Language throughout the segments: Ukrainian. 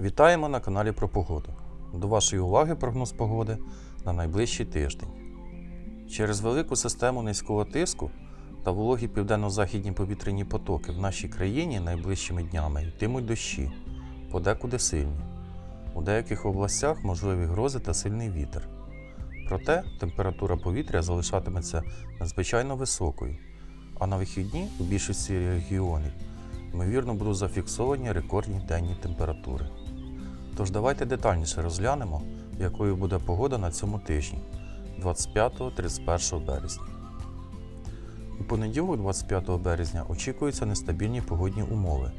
Вітаємо на каналі про погоду. До вашої уваги прогноз погоди на найближчий тиждень. Через велику систему низького тиску та вологі південно-західні повітряні потоки в нашій країні найближчими днями йтимуть дощі, подекуди сильні. У деяких областях можливі грози та сильний вітер. Проте температура повітря залишатиметься надзвичайно високою, а на вихідні у більшості регіонів ймовірно будуть зафіксовані рекордні денні температури. Тож давайте детальніше розглянемо, якою буде погода на цьому тижні 25-31 березня. У понеділок, 25 березня, очікуються нестабільні погодні умови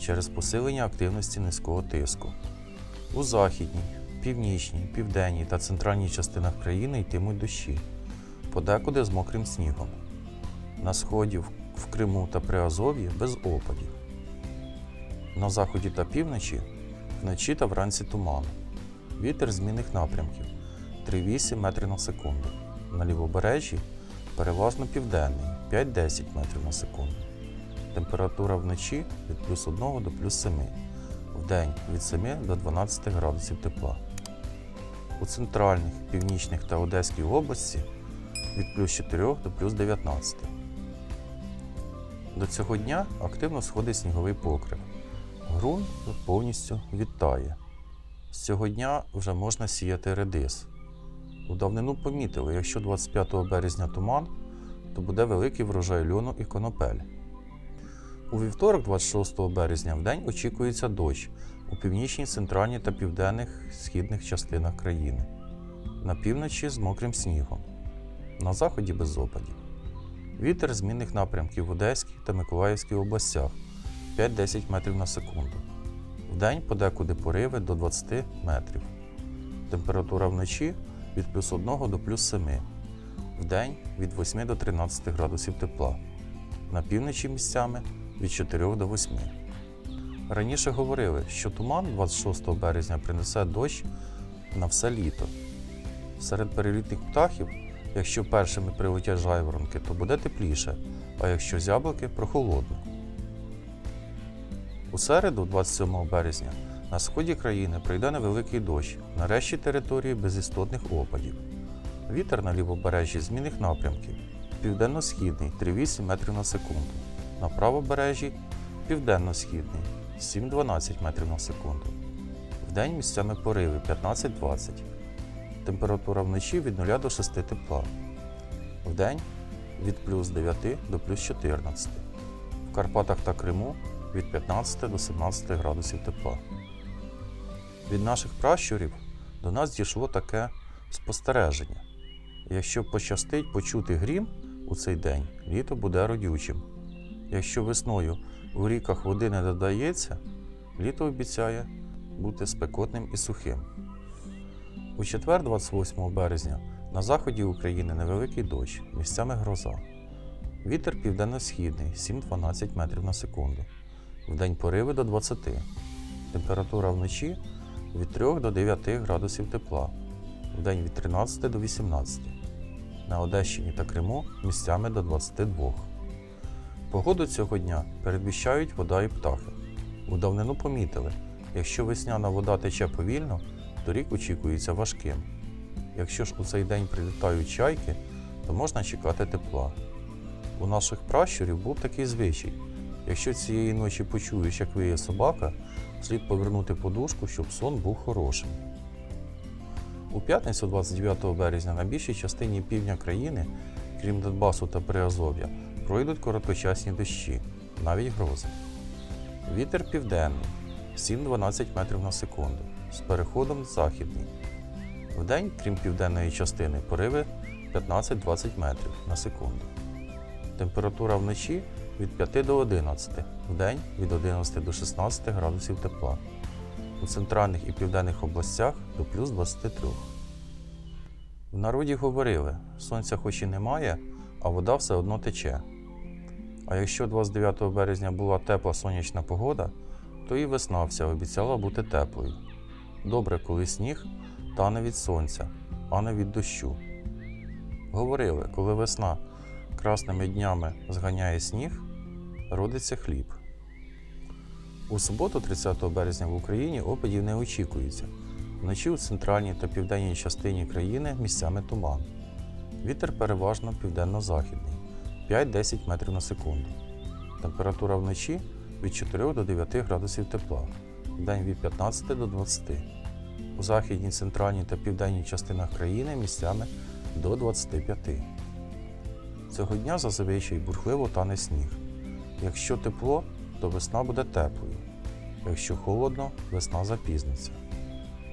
через посилення активності низького тиску. У західній, північній, південній та центральній частинах країни йтимуть дощі, подекуди з мокрим снігом. На сході, в- Криму та Приазов'ї без опадів. На заході та півночі вночі та вранці туман. Вітер змінних напрямків 3,8 метрів на секунду. На лівобережжі переважно південний 5-10 метрів на секунду. Температура вночі від плюс 1 до плюс 7, вдень від 7 до 12 градусів тепла. У центральних, північних та Одеській області від плюс 4 до плюс 19. До цього дня активно сходить сніговий покрив. Ґрунт повністю відтає. З цього дня вже можна сіяти редис. У давнину помітили, якщо 25 березня туман, то буде великий врожай льону і конопель. У вівторок, 26 березня, в день очікується дощ у північній, центральній та південних східних частинах країни. На півночі з мокрим снігом, на заході без опадів. Вітер змінних напрямків в Одеській та Миколаївській областях 5-10 метрів на секунду. Вдень подекуди пориви до 20 метрів. Температура вночі від плюс 1 до плюс 7. Вдень від 8 до 13 градусів тепла. На півночі місцями від 4 до 8. Раніше говорили, що туман 26 березня принесе дощ на все літо. Серед перелітних птахів, якщо першими прилетять жайворонки, то буде тепліше, а якщо зяблики прохолодно. У середу, 27 березня, на сході країни прийде невеликий дощ, на решті території без істотних опадів. Вітер на лівобережжі змінних напрямків. Південно-східний 3,8 метрів на секунду. На правобережжі південно-східний 7-12 метрів на секунду. Вдень місцями пориви 15-20. Температура вночі від 0 до 6 тепла. Вдень від плюс 9 до плюс 14. В Карпатах та Криму від 15 до 17 градусів тепла. Від наших пращурів до нас дійшло таке спостереження. Якщо пощастить почути грім у цей день, літо буде родючим. Якщо весною у ріках води не додається, літо обіцяє бути спекотним і сухим. У четвер, 28 березня, на заході України невеликий дощ, місцями гроза. Вітер південно-східний 7-12 метрів на секунду. Вдень пориви до 20. Температура вночі від 3 до 9 градусів тепла. Вдень від 13 до 18. На Одещині та Криму місцями до 22. Погоду цього дня передвіщають вода і птахи. У давнину помітили, якщо весняна вода тече повільно, то рік очікується важким. Якщо ж у цей день прилітають чайки, то можна чекати тепла. У наших пращурів був такий звичай. Якщо цієї ночі почуєш, як виє собака, слід повернути подушку, щоб сон був хорошим. У п'ятницю 29 березня на більшій частині півдня країни, крім Донбасу та Приазов'я, пройдуть короткочасні дощі, навіть грози. Вітер південний 7-12 метрів на секунду з переходом західний. Вдень, крім південної частини, пориви 15-20 метрів на секунду. Температура вночі від 5 до 11, вдень від 11 до 16 градусів тепла. У центральних і південних областях до плюс 23. В народі говорили, сонця хоч і немає, а вода все одно тече. А якщо 29 березня була тепла сонячна погода, то і весна вся обіцяла бути теплою. Добре, коли сніг тане від сонця, а не від дощу. Говорили, коли весна красними днями зганяє сніг, родиться хліб. У суботу, 30 березня в Україні опадів не очікується. Вночі у центральній та південній частині країни місцями туман. Вітер переважно південно-західний 5-10 метрів на секунду. Температура вночі від 4 до 9 градусів тепла, вдень від 15 до 20. У західній, центральній та південній частинах країни місцями до 25. Цього дня зазвичай бурхливо тане сніг. Якщо тепло, то весна буде теплою. Якщо холодно, весна запізниться.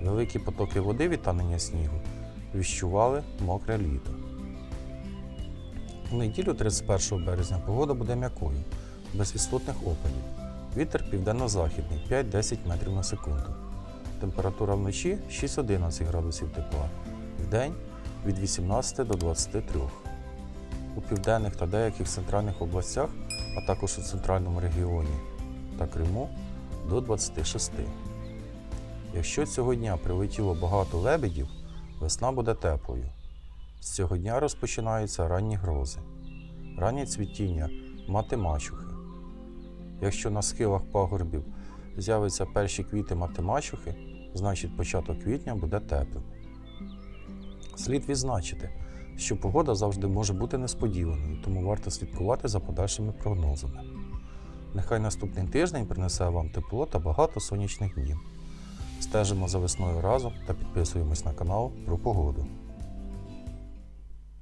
Великі потоки води від танення снігу віщували мокре літо. У неділю 31 березня погода буде м'якою, без істотних опадів. Вітер південно-західний 5-10 метрів на секунду. Температура вночі 6-11 градусів тепла, вдень від 18 до 23. У південних та деяких центральних областях, а також у центральному регіоні та Криму до 26. Якщо цього дня прилетіло багато лебедів, весна буде теплою. З цього дня розпочинаються ранні грози, раннє цвітіння мати мачухи. Якщо на схилах пагорбів з'являться перші квіти мати мачухи, значить початок квітня буде теплим. Слід відзначити, що погода завжди може бути несподіваною, тому варто слідкувати за подальшими прогнозами. Нехай наступний тиждень принесе вам тепло та багато сонячних днів. Стежимо за весною разом та підписуємось на канал про погоду.